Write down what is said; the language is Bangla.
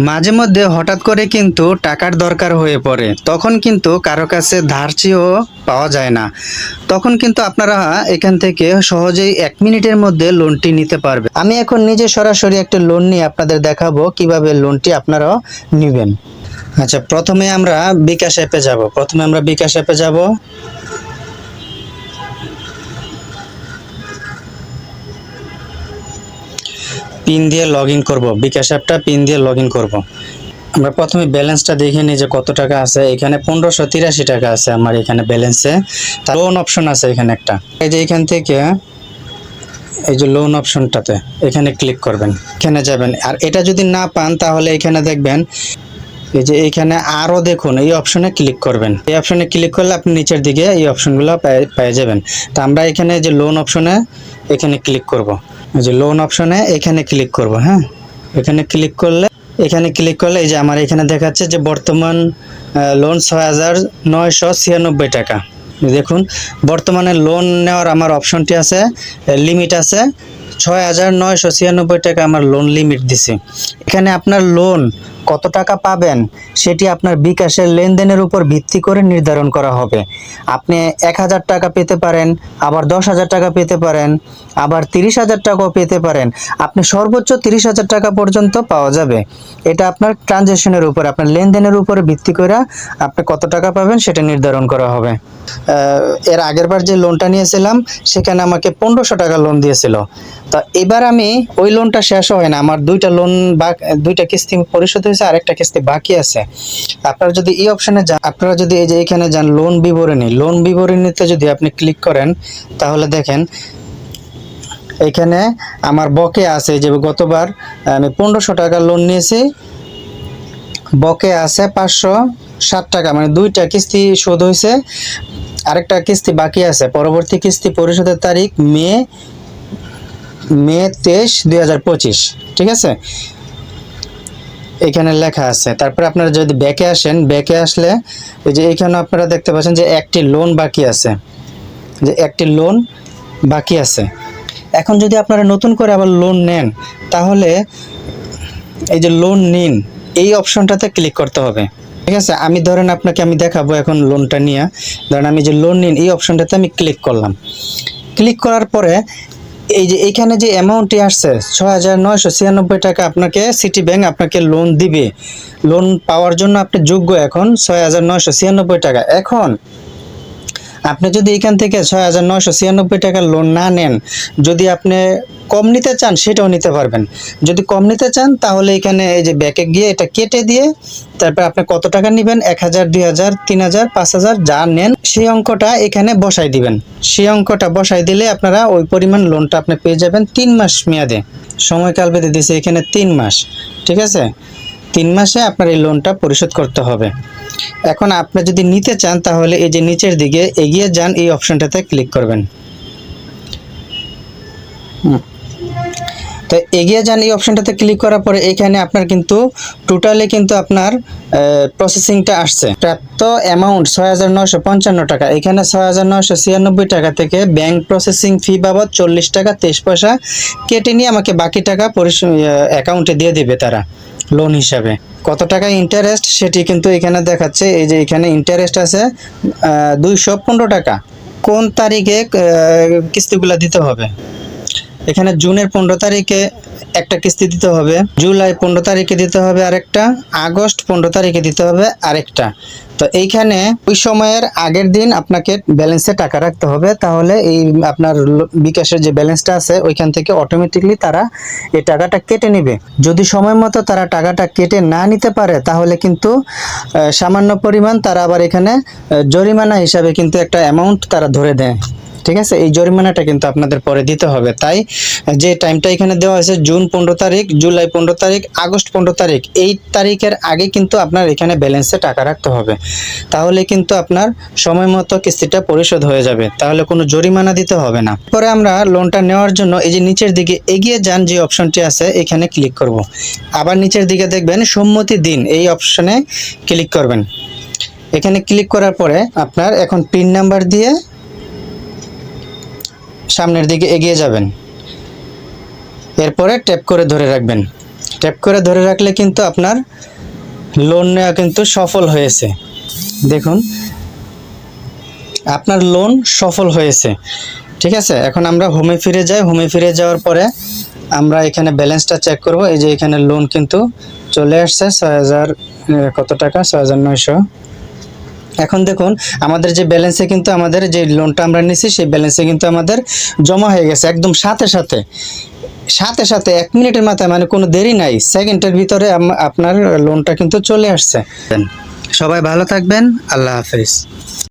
মাঝে মধ্যে হঠাৎ করে কিন্তু টাকার দরকার হয়ে পড়ে। তখন কিন্তু কারও কাছে ধার চেয়েও পাওয়া যায় না। তখন কিন্তু আপনারা এখান থেকে সহজেই এক মিনিটের মধ্যে লোনটি নিতে পারবে আমি এখন নিজে সরাসরি একটা লোন নিয়ে আপনাদের দেখাবো কীভাবে লোনটি আপনারাও নেবেন। আচ্ছা প্রথমে আমরা বিকাশ অ্যাপে যাব। প্রথমে আমরা বিকাশ অ্যাপে যাব। পিন দিয়ে লগ ইন করব। বিকাশ অ্যাপটা পিন দিয়ে লগ ইন করব। আমরা প্রথমে ব্যালেন্সটা দেখে নিই যে কত টাকা আছে। এখানে পনেরোশো তিরাশি টাকা আছে আমার এখানে ব্যালেন্সে তার লোন অপশন আছে এখানে একটা। এই যে এখান থেকে, এই যে লোন অপশনটাতে এখানে ক্লিক করবেন। এখানে যাবেন। আর এটা যদি না পান, তাহলে এখানে দেখবেন, এই যে এখানে আরও দেখুন, এই অপশনে ক্লিক করবেন। এই অপশনে ক্লিক করলে আপনি নিচের দিকে এই অপশনগুলো পেয়ে যাবেন। তা আমরা এখানে যে লোন অপশনে এখানে ক্লিক করব। যে লোন অপশনে এখানে ক্লিক করব হ্যাঁ? এখানে ক্লিক করলে, এখানে ক্লিক করলে এই যে আমার এখানে দেখাচ্ছে যে বর্তমান লোন ছয় হাজার নয়শো ছিয়ানব্বই টাকা। দেখুন, বর্তমানে লোন নেওয়ার আমার অপশনটি আছে লিমিট আছে, ছয় হাজার নয়শো ছিয়ানব্বই টাকা আমার লোন লিমিট দিছে। এখানে আপনার লোন কত টাকা পাবেন সেটি আপনার বিকাশের লেনদেনের উপর ভিত্তি করে নির্ধারণ করা হবে। আপনি এক হাজার টাকা পেতে পারেন, আবার দশ হাজার টাকা পেতে পারেন, আবার তিরিশ হাজার টাকাও পেতে পারেন। আপনি সর্বোচ্চ তিরিশ হাজার টাকা পর্যন্ত পাওয়া যাবে। এটা আপনার ট্রানজ্যাকশনের উপর, আপনার লেনদেনের উপরে ভিত্তি করে আপনি কত টাকা পাবেন সেটা নির্ধারণ করা হবে। এর আগের বার যে লোনটা নিয়েছিলাম, সেখানে আমাকে পনেরোশো টাকা লোন দিয়েছিল। তো এবার আমি ওই লোনটা শেষ হয় না। আমার দুইটা লোন বা দুইটা কিস্তি পরিশোধ হয়েছে, আরেকটা কিস্তি বাকি আছে। আপনারা যদি এই অপশনে যান, আপনারা যদি এই যে এখানে যান লোন বিবরণী লোন বিবরণীতে যদি আপনি ক্লিক করেন, তাহলে দেখেন, এখানে আমার বকে আছে যে গতবার, আমি পনেরোশো টাকা লোন নিয়েছি, বকে আছে পাঁচশো ষাট টাকা মানে দুইটা কিস্তি শোধ হয়েছে, আরেকটা কিস্তি বাকি আছে, পরবর্তী কিস্তি পরিশোধের তারিখ মে মে তেইশ দুই ঠিক আছে? এখানে লেখা আছে। তারপরে আপনারা যদি ব্যাকে আসেন, ব্যাকে আসলে এই যে এখানে আপনারা দেখতে পাচ্ছেন যে একটি লোন বাকি আছে। যে একটি লোন বাকি আছে। এখন যদি আপনারা নতুন করে আবার লোন নেন, তাহলে এই যে লোন নিন, এই অপশনটাতে ক্লিক করতে হবে। ঠিক আছে? আমি ধরেন আপনাকে আমি দেখাবো এখন লোনটা নিয়ে। ধরেন আমি যে লোন নিন, এই অপশনটাতে আমি ক্লিক করলাম। ক্লিক করার পরে এই যে এখানে যে অ্যামাউন্টটি আসছে, ছয় হাজার নয়শো ছিয়ানব্বই টাকা আপনাকে সিটি ব্যাংক আপনাকে লোন দিবে। লোন পাওয়ার জন্য আপনি যোগ্য এখন, ছয় হাজার নয়শো ছিয়ানব্বই টাকা। এখন আপনি যদি এখান থেকে ছয় হাজার নয়শো ছিয়ানব্বই টাকার লোন না নেন, যদি আপনি কম নিতে চান, সেটাও নিতে পারবেন। যদি কম নিতে চান, তাহলে এখানে এই যে ব্যাকে গিয়ে এটা কেটে দিয়ে তারপর আপনি কত টাকা নেবেন? এক হাজার, দুই হাজার, তিন হাজার, পাঁচ হাজার, যা নেন, সেই অঙ্কটা এখানে বসাই দিবেন। সেই অঙ্কটা বসাই দিলে আপনারা ওই পরিমাণ লোনটা আপনি পেয়ে যাবেন তিন মাস মেয়াদে। সময়কাল বেঁধে দিয়েছে এখানে তিন মাস। ঠিক আছে? তিন মাসে আপনার এই লোনটা পরিশোধ করতে হবে। এখন আপনি যদি নিতে চান, তাহলে এই যে নিচের দিকে এগিয়ে যান, এই অপশনটাতে ক্লিক করবেন। তো এগিয়ে যান এই অপশনটাতে ক্লিক করার পরে এখানে আপনার কিন্তু টোটালি কিন্তু আপনার প্রসেসিংটা আসছে। প্রাপ্ত অ্যামাউন্ট ছয় হাজার পঞ্চান্ন টাকা। এখানে ছয় হাজার ছিয়ানব্বই টাকা থেকে ব্যাংক প্রসেসিং ফি বাবদ চল্লিশ টাকা তেইশ পয়সা কেটে নিয়ে আমাকে বাকি টাকা অ্যাকাউন্টে দিয়ে দেবে তারা। লোন হিসাবে। কত টাকা ইন্টারেস্ট সেটি কিন্তু এখানে দেখাচ্ছে, এই যে এখানে ইন্টারেস্ট আছে দুইশো পনেরো টাকা। কোন তারিখে কিস্তিগুলো দিতে হবে? এখানে জুনের পনেরো তারিখে একটা কিস্তি দিতে হবে, জুলাই পনেরো তারিখে দিতে হবে আরেকটা, আগস্ট পনেরো তারিখে দিতে হবে আরেকটা। তো এইখানে ওই সময়ের আগের দিন আপনাকে ব্যালেন্সে টাকা রাখতে হবে, তাহলে এই আপনার বিকাশের যে ব্যালেন্সটা আছে, ওইখান থেকে অটোমেটিকলি তারা এই টাকাটা কেটে নেবে। যদি সময় মতো তারা টাকাটা কেটে না নিতে পারে, তাহলে কিন্তু সামান্য পরিমাণ তারা আবার এখানে জরিমানা হিসাবে কিন্তু একটা অ্যামাউন্ট তারা ধরে দেয়। ঠিক আছে? এই জরিমানাটা কিন্তু আপনাদের পরে দিতে হবে। তাই যে টাইমটা এখানে দেওয়া হয়েছে জুন পনেরো তারিখ জুলাই পনেরো তারিখ আগস্ট পনেরো তারিখ, এই তারিখের আগে কিন্তু আপনার এখানে ব্যালেন্সে টাকা রাখতে হবে। তাহলে কিন্তু আপনার সময় মতো কিস্তিটা পরিশোধ হয়ে যাবে। তাহলে কোনো জরিমানা দিতে হবে না। পরে আমরা লোনটা নেওয়ার জন্য এই যে নিচের দিকে এগিয়ে যান যে অপশনটি আছে, এখানে ক্লিক করব। আবার নিচের দিকে দেখবেন সম্মতি দিন, এই অপশনে ক্লিক করবেন। এখানে ক্লিক করার পরে আপনার এখন পিন নাম্বার দিয়ে সামনের দিকে এগিয়ে যাবেন। এরপরে ট্যাপ করে ধরে রাখবেন। ট্যাপ করে ধরে রাখলে কিন্তু আপনার লোন নেওয়া কিন্তু সফল হয়েছে। দেখুন, আপনার লোন সফল হয়েছে। ঠিক আছে? এখন আমরা হোমে ফিরে যাই। হোমে ফিরে যাওয়ার পরে আমরা এখানে ব্যালেন্সটা চেক করব। এই যে এখানে লোন কিন্তু চলে আসছে ছয় হাজার কত টাকা? ছয় হাজার নয়শো এখন দেখুন, আমাদের যে ব্যালেন্সে কিন্তু আমাদের যে লোনটা আমরা নিছি, সেই ব্যালেন্সে কিন্তু আমাদের জমা হয়ে গেছে একদম সাথে সাথে। সাথে সাথে এক মিনিটের মাথায় মানে কোনো দেরি নাই সেকেন্ডের ভিতরে আপনার লোনটা কিন্তু চলে আসছে। সবাই ভালো থাকবেন, আল্লাহ হাফিজ।